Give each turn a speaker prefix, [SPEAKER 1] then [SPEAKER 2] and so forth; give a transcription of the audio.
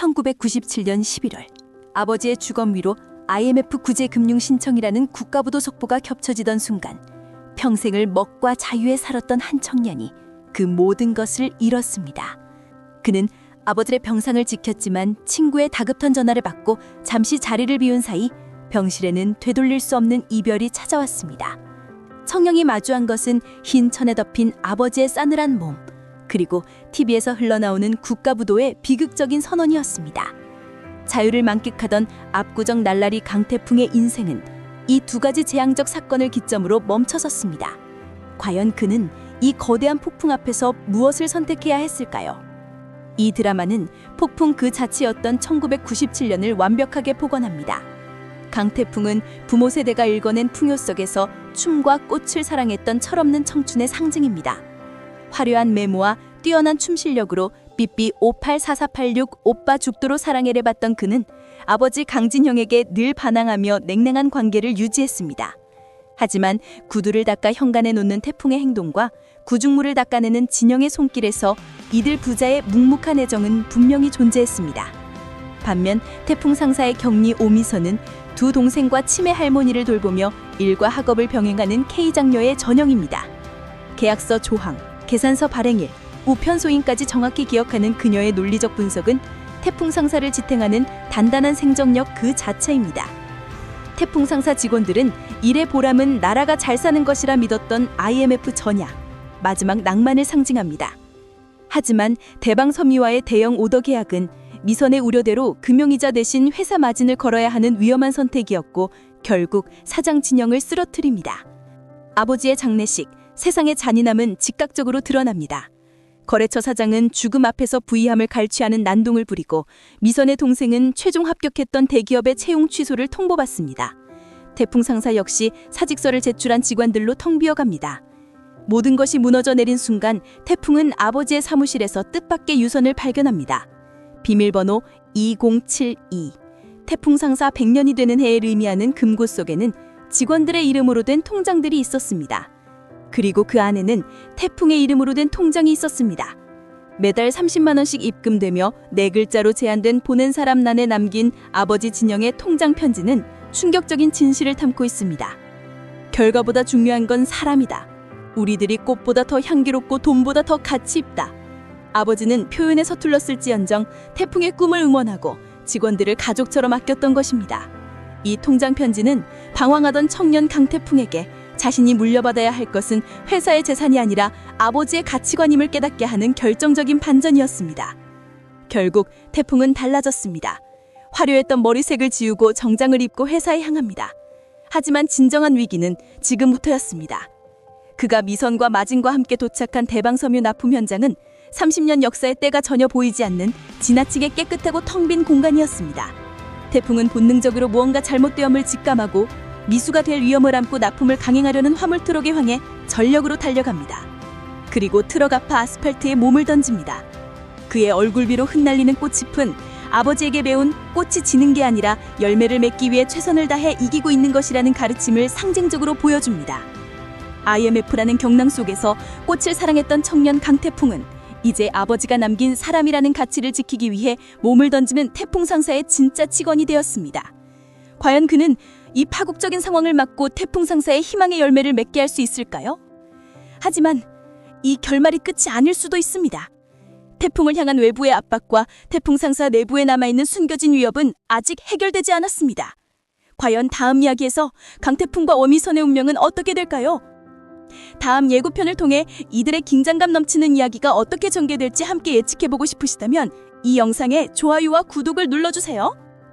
[SPEAKER 1] 1997년 11월 아버지의 주검 위로 IMF 구제 금융 신청이라는 국가부도 속보가 겹쳐지던 순간 평생을 먹과 자유에 살았던 한 청년이 그 모든 것을 잃었습니다. 그는 아버지의 병상을 지켰지만 친구의 다급한 전화를 받고 잠시 자리를 비운 사이 병실에는 되돌릴 수 없는 이별이 찾아왔습니다. 청년이 마주한 것은 흰 천에 덮인 아버지의 싸늘한 몸, 그리고 TV에서 흘러나오는 국가부도의 비극적인 선언이었습니다. 자유를 만끽하던 압구정 날라리 강태풍의 인생은 이 두 가지 재앙적 사건을 기점으로 멈춰섰습니다. 과연 그는 이 거대한 폭풍 앞에서 무엇을 선택해야 했을까요? 이 드라마는 폭풍 그 자체였던 1997년을 완벽하게 복원합니다. 강태풍은 부모 세대가 읽어낸 풍요 속에서 춤과 꽃을 사랑했던 철없는 청춘의 상징입니다. 화려한 메모와 뛰어난 춤 실력으로 삐삐 584486 오빠 죽도록 사랑해를 받던 그는 아버지 강진형에게 늘 반항하며 냉랭한 관계를 유지했습니다. 하지만 구두를 닦아 현관에 놓는 태풍의 행동과 구중물을 닦아내는 진영의 손길에서 이들 부자의 묵묵한 애정은 분명히 존재했습니다. 반면 태풍 상사의 격리 오미선은 두 동생과 치매 할머니를 돌보며 일과 학업을 병행하는 K 장녀의 전형입니다. 계약서 조항, 계산서 발행일, 우편 소인까지 정확히 기억하는 그녀의 논리적 분석은 태풍 상사를 지탱하는 단단한 생존력 그 자체입니다. 태풍 상사 직원들은 일의 보람은 나라가 잘 사는 것이라 믿었던 IMF 전야, 마지막 낭만을 상징합니다. 하지만 대방 섬유와의 대형 오더 계약은 미선의 우려대로 금융이자 대신 회사 마진을 걸어야 하는 위험한 선택이었고 결국 사장 진영을 쓰러뜨립니다. 아버지의 장례식, 세상의 잔인함은 즉각적으로 드러납니다. 거래처 사장은 죽음 앞에서 부의함을 갈취하는 난동을 부리고 미선의 동생은 최종 합격했던 대기업의 채용 취소를 통보받습니다. 태풍 상사 역시 사직서를 제출한 직원들로 텅 비어갑니다. 모든 것이 무너져 내린 순간 태풍은 아버지의 사무실에서 뜻밖의 유선을 발견합니다. 비밀번호 2072. 태풍 상사 100년이 되는 해를 의미하는 금고 속에는 직원들의 이름으로 된 통장들이 있었습니다. 그리고 그 안에는 태풍의 이름으로 된 통장이 있었습니다. 매달 30만 원씩 입금되며 네 글자로 제한된 보낸 사람 난에 남긴 아버지 진영의 통장 편지는 충격적인 진실을 담고 있습니다. 결과보다 중요한 건 사람이다. 우리들이 꽃보다 더 향기롭고 돈보다 더 가치 있다. 아버지는 표현에 서툴렀을지언정 태풍의 꿈을 응원하고 직원들을 가족처럼 아꼈던 것입니다. 이 통장 편지는 방황하던 청년 강태풍에게 자신이 물려받아야 할 것은 회사의 재산이 아니라 아버지의 가치관임을 깨닫게 하는 결정적인 반전이었습니다. 결국 태풍은 달라졌습니다. 화려했던 머리색을 지우고 정장을 입고 회사에 향합니다. 하지만 진정한 위기는 지금부터였습니다. 그가 미선과 마진과 함께 도착한 대방섬유 납품 현장은 30년 역사의 때가 전혀 보이지 않는 지나치게 깨끗하고 텅 빈 공간이었습니다. 태풍은 본능적으로 무언가 잘못되었음을 직감하고 미수가 될 위험을 안고 납품을 강행하려는 화물 트럭에 향해 전력으로 달려갑니다. 그리고 트럭 앞 아스팔트에 몸을 던집니다. 그의 얼굴 위로 흩날리는 꽃잎은 아버지에게 배운 꽃이 지는 게 아니라 열매를 맺기 위해 최선을 다해 이기고 있는 것이라는 가르침을 상징적으로 보여줍니다. IMF라는 경랑 속에서 꽃을 사랑했던 청년 강태풍은 이제 아버지가 남긴 사람이라는 가치를 지키기 위해 몸을 던지는 태풍 상사의 진짜 직원이 되었습니다. 과연 그는 이 파국적인 상황을 막고 태풍 상사의 희망의 열매를 맺게 할 수 있을까요? 하지만 이 결말이 끝이 아닐 수도 있습니다. 태풍을 향한 외부의 압박과 태풍 상사 내부에 남아있는 숨겨진 위협은 아직 해결되지 않았습니다. 과연 다음 이야기에서 강태풍과 어미선의 운명은 어떻게 될까요? 다음 예고편을 통해 이들의 긴장감 넘치는 이야기가 어떻게 전개될지 함께 예측해보고 싶으시다면 이 영상에 좋아요와 구독을 눌러주세요.